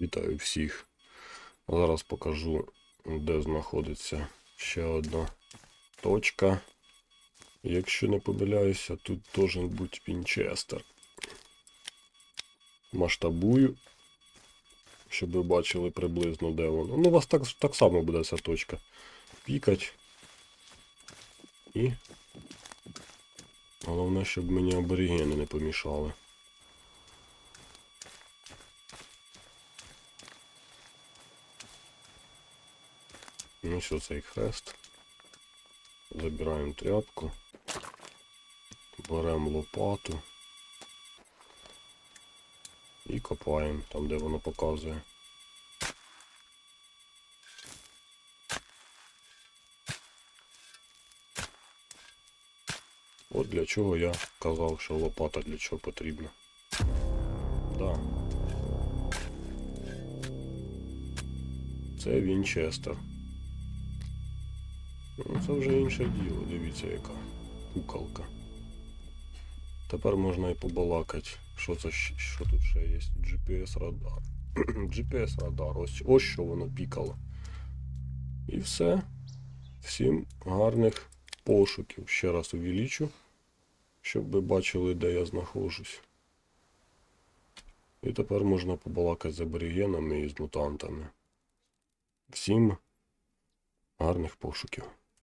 Вітаю всіх. Зараз покажу, де знаходиться ще одна точка. Якщо не помиляюся, тут должен бути Вінчестер. Масштабую, щоб ви бачили приблизно де воно. Ну, у вас так, так само буде ця точка. Пікать. І. Головне, щоб мені аборігени не помішали. Що, цей хрест. Забираємо тряпку. Беремо лопату. І копаємо там, де воно показує. От для чого я казав, що лопата для чого потрібна. Да. Це Вінчестер. Ну, це вже інше діло, дивіться яка куколка. Тепер можна і побалакати, що це що тут ще є. GPS радар. GPS радар, ось, ось що воно пікало. І все. Всім гарних пошуків. Ще раз увеличу, щоб ви бачили, де я знаходжусь. І тепер можна побалакати з аборігенами і з мутантами. Всім гарних пошуків.